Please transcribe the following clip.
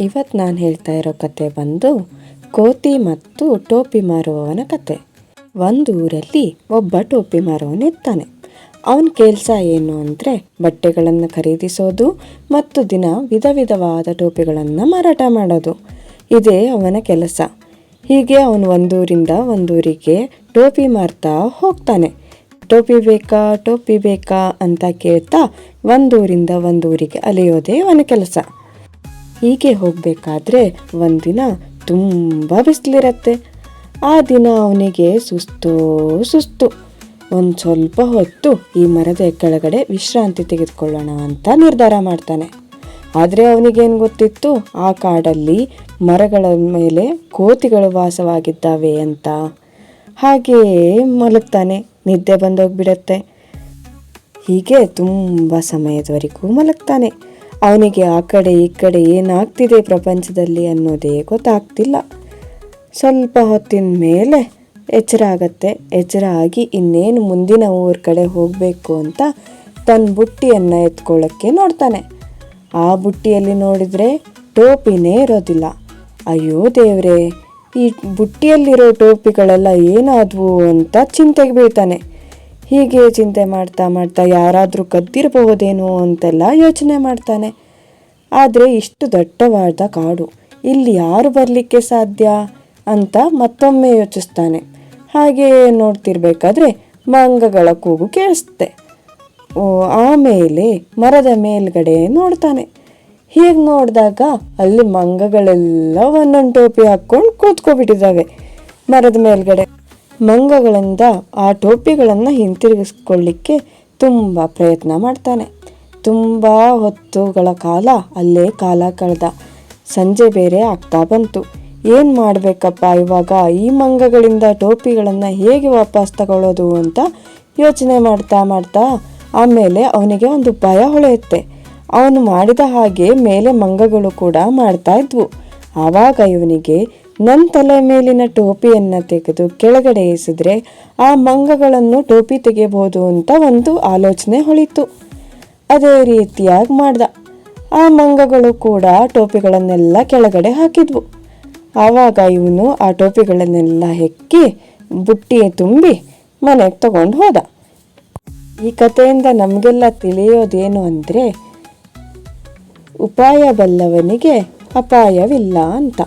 ಇವತ್ತು ನಾನು ಹೇಳ್ತಾ ಇರೋ ಕತೆ ಬಂದು ಕೋತಿ ಮತ್ತು ಟೋಪಿ ಮಾರುವವನ ಕತೆ. ಒಂದು ಊರಲ್ಲಿ ಒಬ್ಬ ಟೋಪಿ ಮಾರುವವನಿರ್ತಾನೆ ಅವನ ಕೆಲಸ ಏನು ಅಂದರೆ ಬಟ್ಟೆಗಳನ್ನು ಖರೀದಿಸೋದು ಮತ್ತು ದಿನ ವಿಧ ವಿಧವಾದ ಟೋಪಿಗಳನ್ನು ಮಾರಾಟ ಮಾಡೋದು. ಇದೇ ಅವನ ಕೆಲಸ. ಹೀಗೆ ಅವನು ಒಂದೂರಿಂದ ಒಂದೂರಿಗೆ ಟೋಪಿ ಮಾರ್ತಾ ಹೋಗ್ತಾನೆ. ಟೋಪಿ ಬೇಕಾ ಟೋಪಿ ಬೇಕಾ ಅಂತ ಕೇಳ್ತಾ ಒಂದೂರಿಂದ ಒಂದೂರಿಗೆ ಅಲೆಯೋದೇ ಅವನ ಕೆಲಸ. ಹೀಗೆ ಹೋಗಬೇಕಾದ್ರೆ ಒಂದಿನ ತುಂಬ ಬಿಸಿಲಿರತ್ತೆ. ಆ ದಿನ ಅವನಿಗೆ ಸುಸ್ತು ಸುಸ್ತು. ಒಂದು ಸ್ವಲ್ಪ ಹೊತ್ತು ಈ ಮರದ ಕೆಳಗಡೆ ವಿಶ್ರಾಂತಿ ತೆಗೆದುಕೊಳ್ಳೋಣ ಅಂತ ನಿರ್ಧಾರ ಮಾಡ್ತಾನೆ. ಆದರೆ ಅವನಿಗೇನು ಗೊತ್ತಿತ್ತು? ಆ ಕಾಡಲ್ಲಿ ಮರಗಳ ಮೇಲೆ ಕೋತಿಗಳು ವಾಸವಾಗಿದ್ದಾವೆ ಅಂತ. ಹಾಗೆಯೇ ಮಲಗ್ತಾನೆ. ನಿದ್ದೆ ಬಂದೋಗ್ಬಿಡತ್ತೆ. ಹೀಗೆ ತುಂಬ ಸಮಯದವರೆಗೂ ಮಲಗ್ತಾನೆ. ಅವನಿಗೆ ಆ ಕಡೆ ಈ ಕಡೆ ಏನಾಗ್ತಿದೆ ಪ್ರಪಂಚದಲ್ಲಿ ಅನ್ನೋದೇ ಗೊತ್ತಾಗ್ತಿಲ್ಲ. ಸ್ವಲ್ಪ ಹೊತ್ತಿನ ಮೇಲೆ ಎಚ್ಚರ ಆಗತ್ತೆ. ಎಚ್ಚರ ಆಗಿ ಇನ್ನೇನು ಮುಂದಿನ ಊರ ಕಡೆ ಹೋಗಬೇಕು ಅಂತ ತನ್ನ ಬುಟ್ಟಿಯನ್ನು ಎತ್ಕೊಳ್ಳೋಕ್ಕೆ ನೋಡ್ತಾನೆ. ಆ ಬುಟ್ಟಿಯಲ್ಲಿ ನೋಡಿದರೆ ಟೋಪಿನೇ ಇರೋದಿಲ್ಲ. ಅಯ್ಯೋ ದೇವ್ರೆ, ಈ ಬುಟ್ಟಿಯಲ್ಲಿರೋ ಟೋಪಿಗಳೆಲ್ಲ ಏನಾದವು ಅಂತ ಚಿಂತೆಗೆ ಬೀಳ್ತಾನೆ. ಹೀಗೆ ಚಿಂತೆ ಮಾಡ್ತಾ ಮಾಡ್ತಾ ಯಾರಾದರೂ ಕದ್ದಿರಬಹುದೇನೋ ಅಂತೆಲ್ಲ ಯೋಚನೆ ಮಾಡ್ತಾನೆ. ಆದರೆ ಇಷ್ಟು ದಟ್ಟವಾದ ಕಾಡು, ಇಲ್ಲಿ ಯಾರು ಬರಲಿಕ್ಕೆ ಸಾಧ್ಯ ಅಂತ ಮತ್ತೊಮ್ಮೆ ಯೋಚಿಸ್ತಾನೆ. ಹಾಗೆ ನೋಡ್ತಿರ್ಬೇಕಾದ್ರೆ ಮಂಗಗಳ ಕೂಗು ಕೇಳಿಸುತ್ತೆ. ಓ, ಆಮೇಲೆ ಮರದ ಮೇಲ್ಗಡೆ ನೋಡ್ತಾನೆ. ಹೀಗೆ ನೋಡಿದಾಗ ಅಲ್ಲಿ ಮಂಗಗಳೆಲ್ಲ ಒಂದೊಂದು ಟೋಪಿ ಹಾಕ್ಕೊಂಡು ಕೂತ್ಕೊಬಿಟ್ಟಿದ್ದಾವೆ. ಮರದ ಮೇಲ್ಗಡೆ ಮಂಗಗಳಿಂದ ಆ ಟೋಪಿಗಳನ್ನು ಹಿಂತಿರುಗಿಸ್ಕೊಳ್ಳಿಕ್ಕೆ ತುಂಬ ಪ್ರಯತ್ನ ಮಾಡ್ತಾನೆ. ತುಂಬ ಹೊತ್ತುಗಳ ಕಾಲ ಅಲ್ಲೇ ಕಾಲ ಕಳೆದ. ಸಂಜೆ ಬೇರೆ ಆಗ್ತಾ ಬಂತು. ಏನು ಮಾಡಬೇಕಪ್ಪ ಇವಾಗ? ಈ ಮಂಗಗಳಿಂದ ಟೋಪಿಗಳನ್ನು ಹೇಗೆ ವಾಪಸ್ ತಗೊಳ್ಳೋದು ಅಂತ ಯೋಚನೆ ಮಾಡ್ತಾ ಮಾಡ್ತಾ ಆಮೇಲೆ ಅವನಿಗೆ ಒಂದು ಭಯ ಹೊಳೆಯುತ್ತೆ. ಅವನು ಮಾಡಿದ ಹಾಗೆ ಮೇಲೆ ಮಂಗಗಳು ಕೂಡ ಮಾಡ್ತಾ ಇದ್ವು. ಆವಾಗ ಇವನಿಗೆ ನನ್ನ ತಲೆ ಮೇಲಿನ ಟೋಪಿಯನ್ನು ತೆಗೆದು ಕೆಳಗಡೆ ಎಸಿದ್ರೆ ಆ ಮಂಗಗಳನ್ನು ಟೋಪಿ ತೆಗೆಯಬಹುದು ಅಂತ ಒಂದು ಆಲೋಚನೆ ಹೊಳಿತು. ಅದೇ ರೀತಿಯಾಗಿ ಮಾಡ್ದ. ಆ ಮಂಗಗಳು ಕೂಡ ಟೋಪಿಗಳನ್ನೆಲ್ಲ ಕೆಳಗಡೆ ಹಾಕಿದ್ವು. ಆವಾಗ ಇವನು ಆ ಟೋಪಿಗಳನ್ನೆಲ್ಲ ಹೆಕ್ಕಿ ಬುಟ್ಟಿ ತುಂಬಿ ಮನೆಗೆ ತಗೊಂಡು ಹೋದ. ಈ ಕಥೆಯಿಂದ ನಮಗೆಲ್ಲ ತಿಳಿಯೋದೇನು ಅಂದರೆ ಉಪಾಯ ಬಲ್ಲವನಿಗೆ ಅಪಾಯವಿಲ್ಲ ಅಂತ.